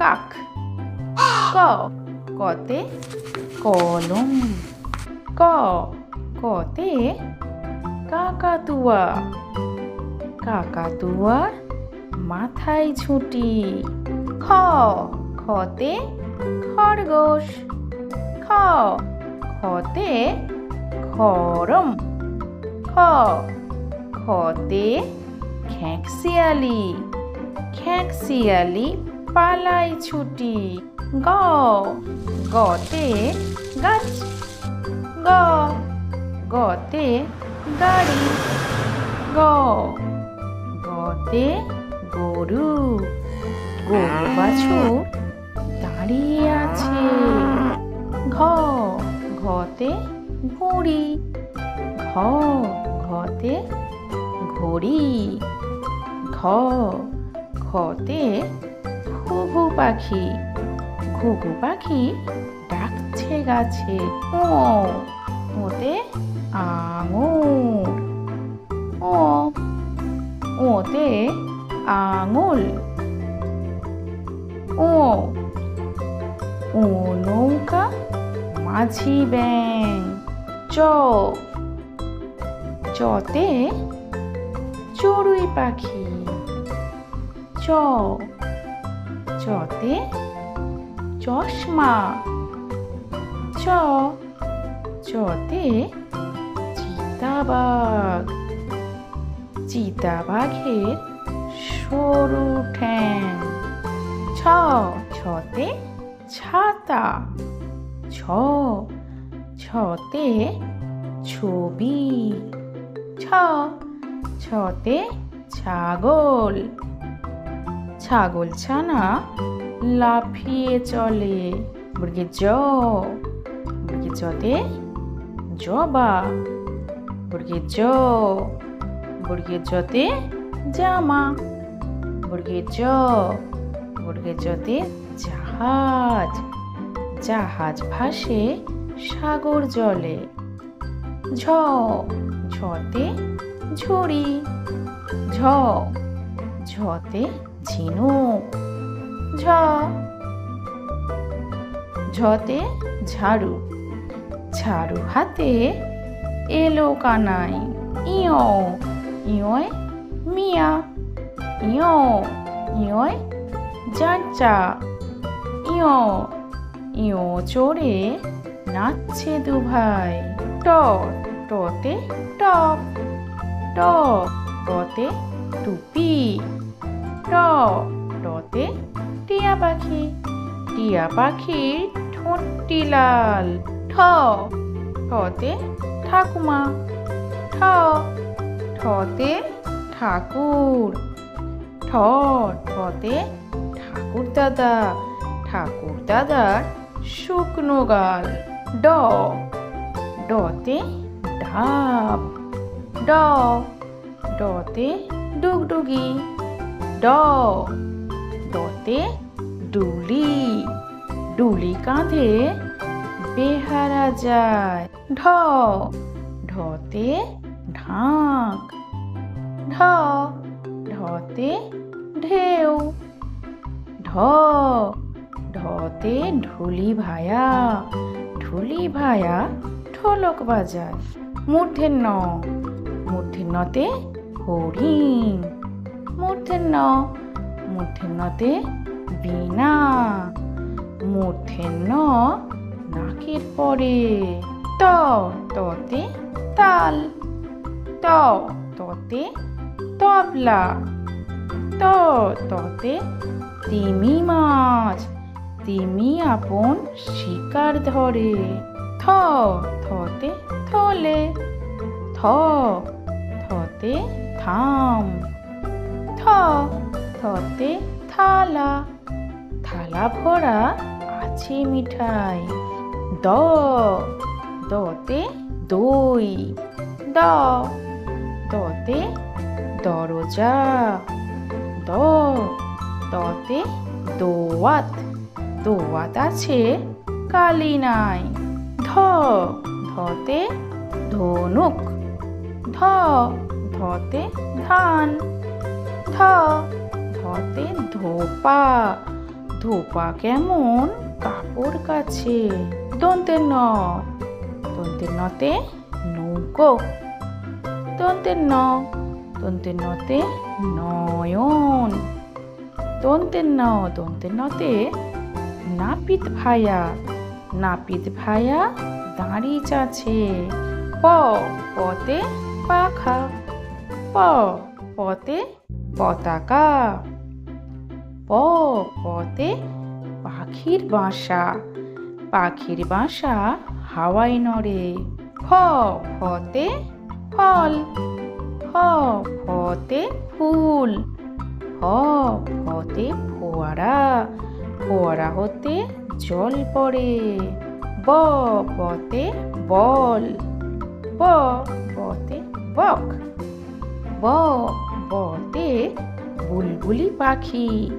কাক? ক, কতে কলম। ক, কতে কাকাতুয়া। কাকাতুয়ার মাথায় ছুটি খ, খতে খরগোশ। খ, খতে খরম। খ, খতে খ্যাঁকশিয়ালি খ্যাঁকশিয়ালি পালাই ছুটি। গ গতে গাছ। গ গতে গাড়ি। গ গতে গরু। গরু বাছুর দাঁড়িয়ে আছে। ঘ, ঘতে ঘুড়ি। ঘ, ঘতে ঘড়ি। ঘ, ঘতে ঘুঘু পাখি। ঘুঘু পাখি ডাকছে গাছে, ও, ওতে আঙুর ও, ওতে আঙুল। ও ও নৌকা মাঝি ব্যাং চ। চতে চড়ুই পাখি। চ। চতে চশমা। চ, চতে চিতাবাঘ। চিতাবাঘের সরু ঠ্যাং। ছ, ছতে ছাতা। ছ, ছতে ছবি। ছ, ছতে ছাগল। ছাগল ছানা লাফিয়ে চলে। বর্গে জ বর্গে জতে জবা বর্গে জ বর্গে জতে জামা। বর্গে জ বর্গে জতে জাহাজ। জাহাজ ভাসে সাগর জলে। ঝ, ঝতে ঝুড়ি। ঝ ঝতে ঝিনুক ঝ। ঝতে ঝাড়ু। ঝাড়ু হাতে এলো কানাই। ইয়। ইয় মিয়া। ইয়। ইয় চাচা। ইয়। ইয় চড়ে নাচছে দু ভাই ট। টতে টপ। ট। টতে টুপি। ট টতে টিয়া পাখি, টিয়া পাখির ঠোঁটটি লাল। ঠ ঠতে ঠাকুমা। ঠ ঠতে ঠাকুর। ঠ ঠতে ঠাকুর দাদা। ঠাকুর দাদার শুকনো গাল। ড ডতে ডাব। ড ডতে ডুগডুগি। ড। ডতে ডুলি ডুলি কাঁধে বেহারা যায়। ঢ। ঢতে ঢাক। ঢ। ঢতে ঢেউ। ঢ। ঢতে ঢুলি ভায়া। ঢুলি ভায়া ঢোলক বাজায়। মূর্ধের নতে হরিণ। মূর্ধের ন মূর্ধের নতে বীণা মূর্ধের ন নাকের পরে। ত, ততে তাল, ত, ততে তবলা, ত, ততে তিমি মাছ, তিমি আপন শিকার ধরে। থ, থতে থলে, থ, থতে থাম। থতে থালা। থালা ভরা আছে মিঠাই। দ। দতে দই। দ। দতে দরজা। দ। দতে দোয়াত। দোয়াত আছে কালি নাই। ধ। ধতে ধনুক। ধ। ধতে ধান। ধ ধতে ধোপা। ধোপা কেমন? কাপড় কাছে। দন্তের ন। দন্তের নতে নৌকো। দন্তের ন। দন্তের নতে নয়ন। দন্তের ন। দন্তের নতে নাপিত ভায়া। নাপিত ভায়া দাঁড়ি চাছে। প। পতে পাখা। প। পতে পতাকা। প পতে পাখির বাসা। পাখির বাসা হাওয়ায় নড়ে। খ ফতে ফল। ফ ফতে ফুল। ফ ফতে ফোয়ারা। ফোয়ারা হতে জল পড়ে। ব বতে বল। ব পতে বক। ব বতে বুলবুলি পাখি।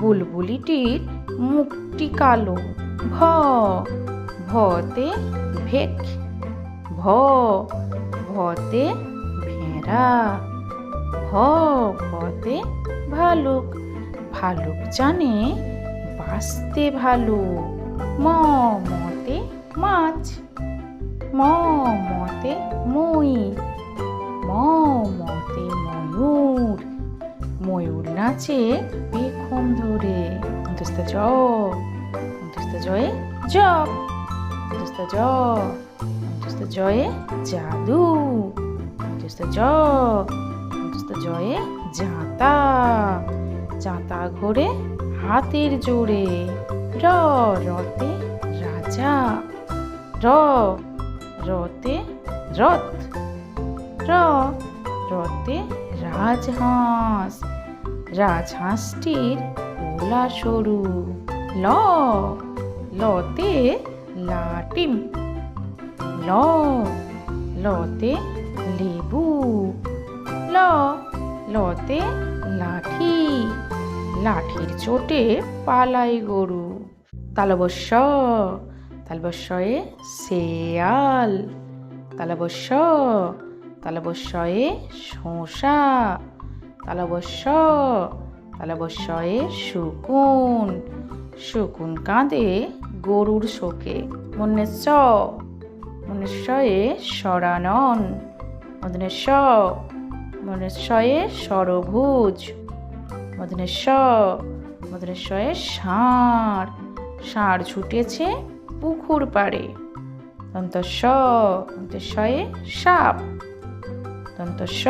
বুলবুলিটির মুখটি কালো। ভ, ভতে ভেক, ভ, ভতে ভেড়া, ভ, ভতে ভালুক। ভালুক জানে বাঁচতে ভালো ম, মতে মাছ, ম, মতে মই, ম, মতে ময়ূর। ময়ূর নাচে পেখম ধরে। অন্তস্ত জ জয়ে জপ অন্তস্ত জ জয়ে জাদু অন্তস্ত জ জয়ে জাঁতা। জাঁতা ঘোরে হাতের জোরে। র, রতে রাজা। র, রতে রথ। র, রতে রাজহাঁস। রাজহাঁসটির গোলা সরু ল, লতে লাটিম। ল, লতে লেবু। ল, লতে লাঠি। লাঠির চোটে পালাই গরু। তালবস্য তালবস্যয়ে শেয়াল। তালবস্য তালবস্যয়ে শোষা তালবস্য তালবস্যয়ে শকুন শকুন কাঁদে গরুর শোকে মন্যেশ মনুষ্যয়ে সরানন মদনেশ মনুষ্যয়ে সরভুজ মদনেশ মদনেশ্বয়ে ষাঁড় ষাঁড় ছুটেছে পুকুর পাড়ে দন্তস্ব দন্তেশ্বয়ে সাপ দন্তস্ব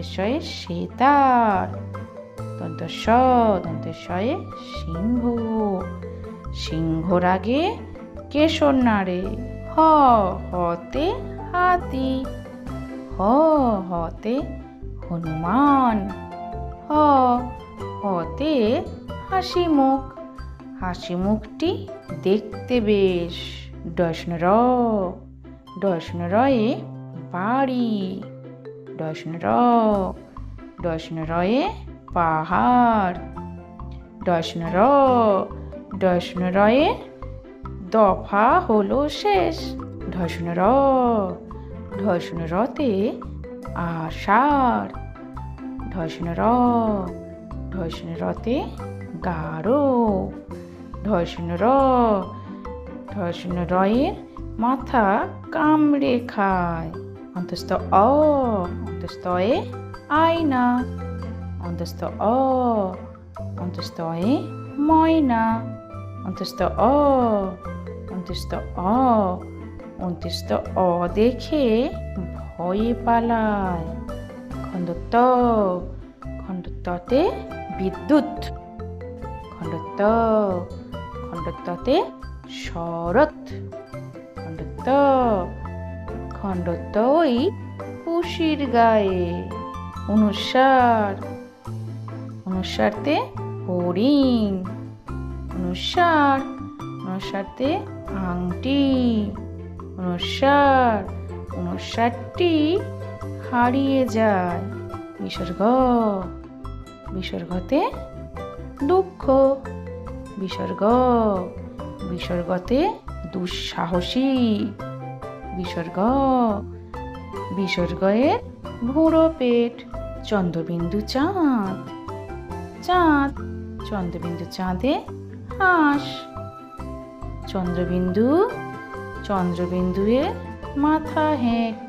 দন্তেশ্বয়ে সেতার। দন্তস্ব দন্তেশ্বয়ে সিংহ। সিংহর আগে কেশর নাড়ে হ, হতে হাতি। হ, হতে হনুমান। হ, হতে হাসি মুখ হাসি মুখটি দেখতে বেশ। ডসন র ডসন রয়ে বাড়ি। ডসন র ডসন রয়ে পাহাড় ডসন র ডসন রয়ে দফা হলো শেষ ঢসন র ঢসন রতে আষাঢ় ঢসন র ঢসন রতে গাঢ় ঢসন র ঢসন রয়ের মাথা কামড়ে খায়। অন্তস্থ অ অন্তস্থ এ আয়না অন্তস্থ অ অন্তস্থ এ ময়না অন্তস্থ অ অন্তস্থ অ অন্তস্থ অ দেখে ভয়ে পালায় খণ্ডত্ব খণ্ডত্বতে বিদ্যুৎ খণ্ড খণ্ডত্ব খণ্ডত্বতে শরৎ খণ্ডত্ব খণ্ডত্ব ওই পুষির গায়ে। অনুসার। অনুসারতে হরিণ। অনুসার। অনুসারতে আংটি। অনুসার। অনুসারটি হারিয়ে যায়। বিসর্গ। বিসর্গতে দুঃখ। বিসর্গ। বিসর্গতে দুঃসাহসী। বিসর্গ। বিসর্গয়ের ভোরো পেট চন্দ্রবিন্দু চাঁদ। চাঁদ চন্দ্রবিন্দু চাঁদে হাঁস। চন্দ্রবিন্দু চন্দ্রবিন্দুয়ে মাথা হেঁট।